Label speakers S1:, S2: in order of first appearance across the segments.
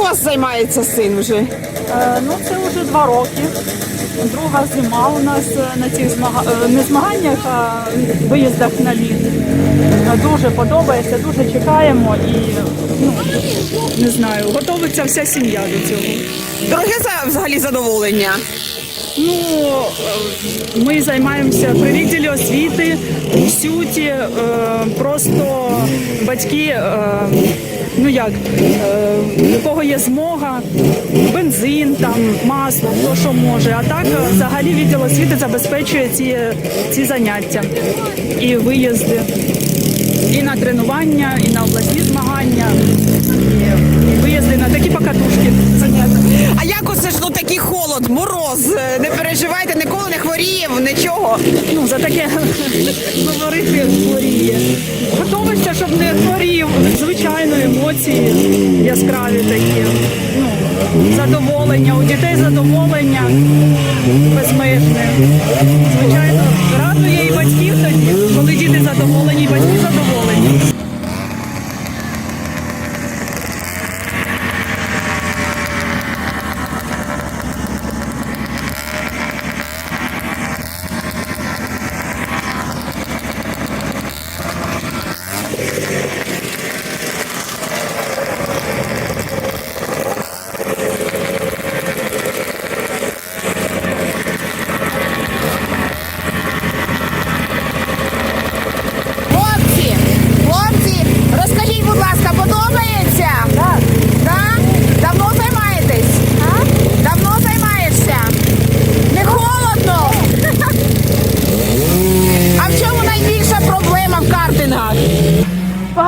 S1: вас займається син вже?
S2: Е, Ну, це вже два роки. Друга зима у нас е, на цих змага... е, не змаганнях, а виїздах на лід. Дуже подобається, дуже чекаємо і ну, не знаю, готовиться вся сім'я до цього.
S1: Дороге взагалі задоволення.
S2: Ну, е, ми займаємося при відділі освіти, в сюті, е, просто батьки, е, ну як, у кого є змога, бензин, там, масло, хто що може. А так, взагалі, відділ освіти забезпечує ці, ці заняття і виїзди. І на тренування, і на обласні змагання, і, і виїзди на такі покатушки заняття.
S1: А як оце ж ну такий холод, мороз? Не переживайте, ніколи не хворієв, нічого.
S2: ну, за таке говорити хворіє. Готовишся, щоб не хворів. Звичайно, емоції яскраві такі. Ну, задоволення, у дітей задоволення безмежне. Звичайно, радує і батьків тоді, коли діти задоволені.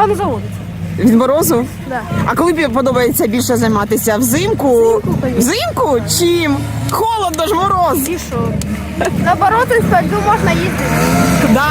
S2: Погано заводиться.
S1: Від морозу?
S2: Да.
S1: А коли тобі подобається більше займатися? Взимку?
S2: Взимку, конечно.
S1: Взимку? Чим? Холодно ж мороз.
S2: І що?
S3: Наоборот, в можна їздити.
S1: Да?